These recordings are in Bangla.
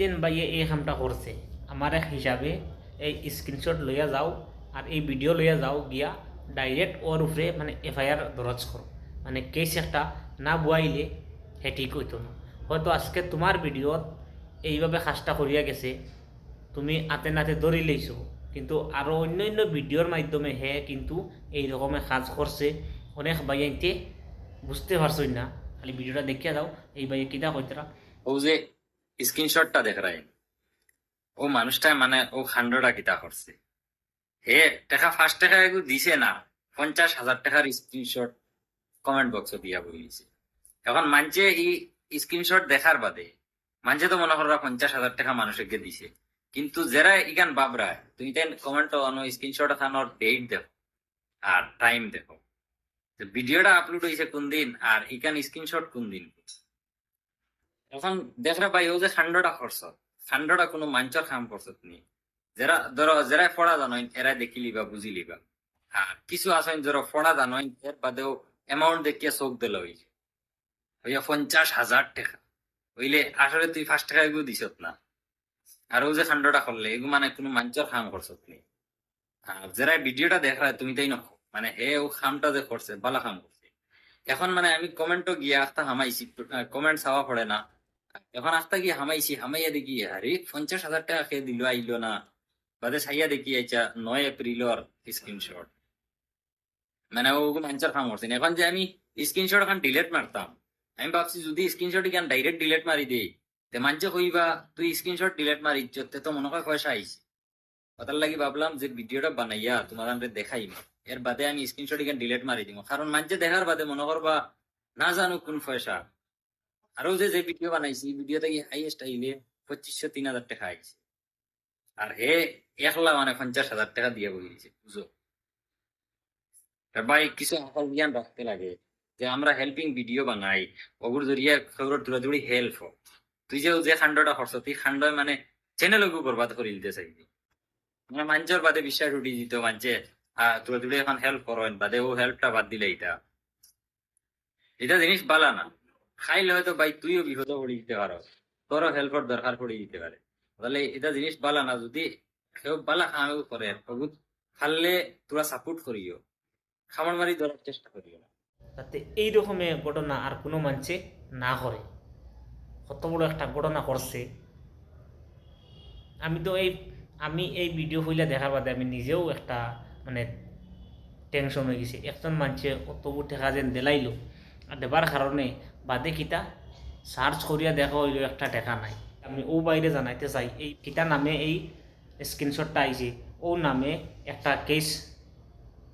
যেন বাইয়ে এই কামটা করছে আমার এক হিসাবে এই স্ক্রিনশট লইয়া যাও আর এই ভিডিও লইয়া যাও গিয়া ডাইরেক্ট ওর উপরে মানে এফআইআর দরজ করো মানে কেস একটা না বুয়াইলে হে ঠিক হইতো না হয়তো আজকে তোমার ভিডিওত এইভাবে কাজটা করিয়া গেছে, তুমি আতে নাতে ধরি লইছো কিন্তু আরও অন্য অন্য ভিডিওর মাধ্যমে হে কিন্তু এই রকমের কাজ করছে অনেক বাইয়াইতে বুঝতে পারছই না। খালি ভিডিওটা দেখিয়া দাও এই বাইয়ে কিতা কইতরা ও যে স্ক্রিনশটটা দেখ রায় ও মানুষটা মানে ও খান্ডটা কিতা করছে। হে টাকা ফার্স্ট টাকা এগু দিছে না। পঞ্চাশ হাজার টাকার স্ক্রিনশট কমেন্ট বক্স দিয়া বলিছে এখন মানছে এই স্ক্রিনশট দেখার বাদে। মানছে তো মনে করা পঞ্চাশ হাজার টাকা মানুষকে দিছে। কিন্তু যারা ইগান বাবরা তুমি তাই কমেন্ট অনো স্ক্রিনশট খানোর ডেট দেখো আর টাইম দেখো। ভিডিওটা আপলোড হয়েছে কোন দিন আর ইকান স্ক্রিনশট কোন দিন। এখন দেখরা পাই ও যে খান্ডটা করছ খান্ডটা কোনো মাঞ্চর খাম করছ তুমি যারা ধরো যারা পড়া জানোই এরা দেখি লিবা বুঝি লিবা আর কিছু আছেন যারা পড়া জানোই এর বাদেও অ্যামাউন্ট দেখিয়ে চোখ দিল হইছে হইয়া পঞ্চাশ হাজার টাকা। হইলে আসলে তুই ফার্স্ট টাকা এগুলো দিছত না। আর ও যে খান্ডটা করলে এগু মানে কোনো মাঞ্চর খাম করছ তুমি আর যারা ভিডিওটা দেখা, তুমি তাই নকো মানে হে, ও খামটা যে করছে বালা খাম করছে এখন মানে আমি কমেন্টও গিয়া আস্তা হামাইছি কমেন্ট চাওয়া পড়ে না। এখন আস্তা গিয়ে হামাইছি, হামাইয়া দেখি, আরে পঞ্চাশ হাজার টাকা খেয়ে দিল, আইলো না। বাদে সাইয়া দেখি আইছা নয় এপ্রিলর স্ক্রিনশট মানে ও মাঞ্চার খাম করছে এখন যে আমি স্ক্রিনশট এখন ডিলেট মারতাম। আমি ভাবছি যদি স্ক্রিনশট এখান ডাইরেক্ট ডিলেট মারি দেই, তে মানছে কইবা, তুই স্ক্রিনশট ডিলেট মারি তে তো মনে হয় পয়সা আইছে। কথার লাগি ভাবলাম যে ভিডিওটা বানাইয়া তোমার আমরা দেখাই এর বাদে আমি স্ক্রিনশট এখান ডিলেট মারি দিব কারণ মানছে দেখার বাদে মনে করবা, না জানো কোন পয়সা। আরও যে যে ভিডিও বানাইছি ভিডিওতে হাইয়েস্ট আইলে পঁচিশশো তিন হাজার টাকা আইছে। আর হে একলা মানে পঞ্চাশ হাজার টাকা দিয়ে বলিছে বুঝো? ভাই, কিছু আকল জ্ঞান রাখতে লাগে যে, আমরা হেল্পিং ভিডিও বানাই ওগুর জরিয়ে খবর দূরাদূরি হেল্প হোক। তুই যে যে খান্ডটা করছ, তুই খান্ড মানে চ্যানেলকে বরবাদ করে দিতে চাইবি। মানে মাঞ্চর বাদে বিশ্বাস উঠি দিত আহ দূরাদূরি এখন হেল্প করেন বাদে ও হেল্পটা বাদ দিলে এটা এটা জিনিস বালা না। খাইলে হয়তো ভাই তুইও বিপদ পড়ে দিতে পারো তোরও হেল্পর দরকার পড়ে দিতে পারে। তাহলে এটা জিনিস বালা না, যদি কেউ বালা খামেও করে বহুত খাললে তোরা সাপোর্ট করিও। খামার মারি ধরার চেষ্টা করিও না। যাতে এই রকমের ঘটনা আর কোনো মানছে না করে। কত বড় একটা ঘটনা করছে আমি তো এই, আমি এই ভিডিও হইলে দেখার বাদে আমি নিজেও একটা মানে টেনশন হয়ে গেছে। একজন মানুষে অতবু টেকা যেন দেলাইলো। আর দেবার কারণে বাদে কিতা সার্চ করিয়া দেখা হইল একটা টেকা নাই। আমি ও বাইরে জানাইতে চাই, এই কিতা নামে এই স্ক্রিনশটটা আইছে, ও নামে একটা কেস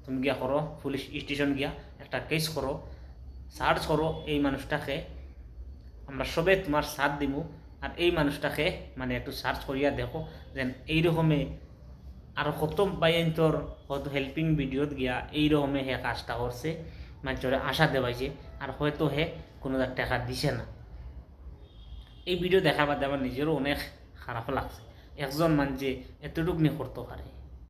তুমি গিয়া করো পুলিশ স্টেশন গিয়া একটা কেস করো সার্চ করো এই মানুষটাকে, আমরা সবে তোমার সাথ দিব আর এই মানুষটাকে মানে একটু সার্চ করিয়া দেখো, যেন এইরকমে আর কত বাইন তোর হয়তো হেল্পিং ভিডিওত গিয়া এইরকমে হে কাজটা করছে মানুষের আশা দেওয়াইছে আর হয়তো হে কোনো টাকা দিছে না। এই ভিডিও দেখার বাদে আমার নিজেরও অনেক খারাপ লাগছে। একজন মানুষে এতটুকু নিয়ে করতে পারে।